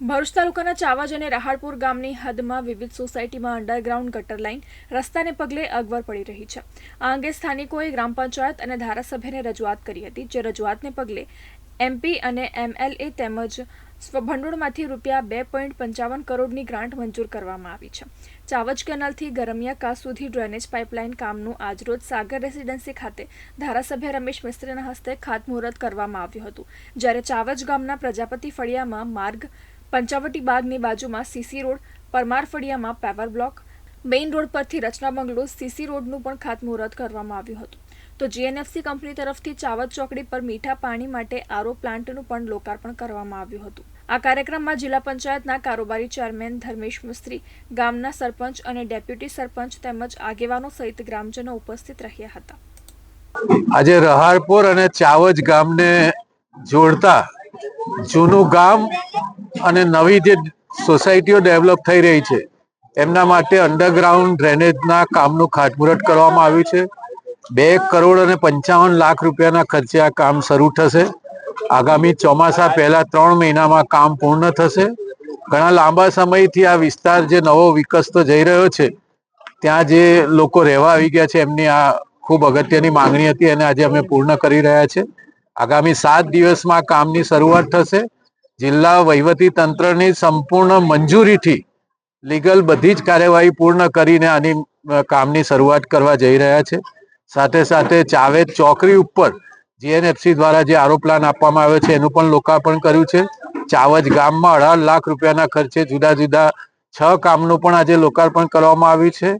ભરૂચ તાલુકાના ચાવજ અને રાહાળપુર ગામની હદમાં વિવિધ સોસાયટીમાં અંડરગ્રાઉન્ડ ગટર લાઇન રસ્તાને પગલે અગવડ પડી રહી છે. આ અંગે સ્થાનિકોએ ગ્રામ પંચાયત અને ધારાસભ્યને રજૂઆત કરી હતી, જે રજૂઆતને પગલે એમપી અને એમએલએ તેમજ સ્વભંડોળમાંથી રૂપિયા બે પોઈન્ટ પંચાવન કરોડની ગ્રાન્ટ મંજૂર કરવામાં આવી છે. ચાવજ કેનાલથી ગરમિયા સુધી ડ્રેનેજ પાઇપલાઇન કામનું આજરોજ સાગર રેસિડેન્સી ખાતે ધારાસભ્ય રમેશ મિસ્ત્રીના હસ્તે ખાતમુહૂર્ત કરવામાં આવ્યું હતું. જ્યારે ચાવજ ગામના પ્રજાપતિ ફળિયામાં માર્ગ પંચાવટી બાગની બાજુમાં સીસી રોડ, પરમાર ફળિયામાં પેવર બ્લોક મેઇન રોડ પરથી રચના બંગલો સીસી રોડનું પણ ખાતમુહૂર્ત કરવામાં આવ્યું હતું. તો જીએનએફસી કંપની તરફથી ચાવજ ચોકડી પર મીઠા પાણી માટે આરો પ્લાન્ટનું પણ લોકાર્પણ કરવામાં આવ્યું હતું. આ કાર્યક્રમમાં જિલ્લા પંચાયતના કારોબારી ચેરમેન ધર્મેશ મિસ્ત્રી, ગામના સરપંચ અને ડેપ્યુટી સરપંચ તેમજ આગેવાનો સહિત ગ્રામજનો ઉપસ્થિત રહ્યા હતા. આજે રહારપુર અને ચાવજ ગામને જોડતા જૂનું ગામ અને નવી જે સોસાયટીઓ ડેવલપ થઈ રહી છે એમના માટે અંડરગ્રાઉન્ડ ડ્રેનેજના કામનું ખાતમુહૂર્ત કરવામાં આવ્યું છે. બે કરોડ અને પંચાવન લાખ રૂપિયાના ખર્ચે આ કામ શરૂ થશે. આગામી ચોમાસા પહેલા ત્રણ મહિનામાં કામ પૂર્ણ થશે. ઘણા લાંબા સમયથી આ વિસ્તાર જે નવો વિકસતો જઈ રહ્યો છે, ત્યાં જે લોકો રહેવા આવી ગયા છે, એમની આ ખૂબ અગત્યની માંગણી હતી અને આજે અમે પૂર્ણ કરી રહ્યા છે. આગામી સાત દિવસમાં કામની શરૂઆત થશે. જિલ્લા વહીવટી તંત્રની સંપૂર્ણ મંજૂરીથી લીગલ બધી જ કાર્યવાહી પૂર્ણ કરીને આની કામની શરૂઆત કરવા જઈ રહ્યા છે. સાથે સાથે ચાવેદ ચોકરી ઉપર જીએનએફસી દ્વારા જે આરો પ્લાન આપવામાં આવ્યો છે, એનું પણ લોકાર્પણ કર્યું છે. ચાવજ ગામમાં અઢાર લાખ રૂપિયાના ખર્ચે જુદા જુદા છ કામનું પણ આજે લોકાર્પણ કરવામાં આવ્યું છે.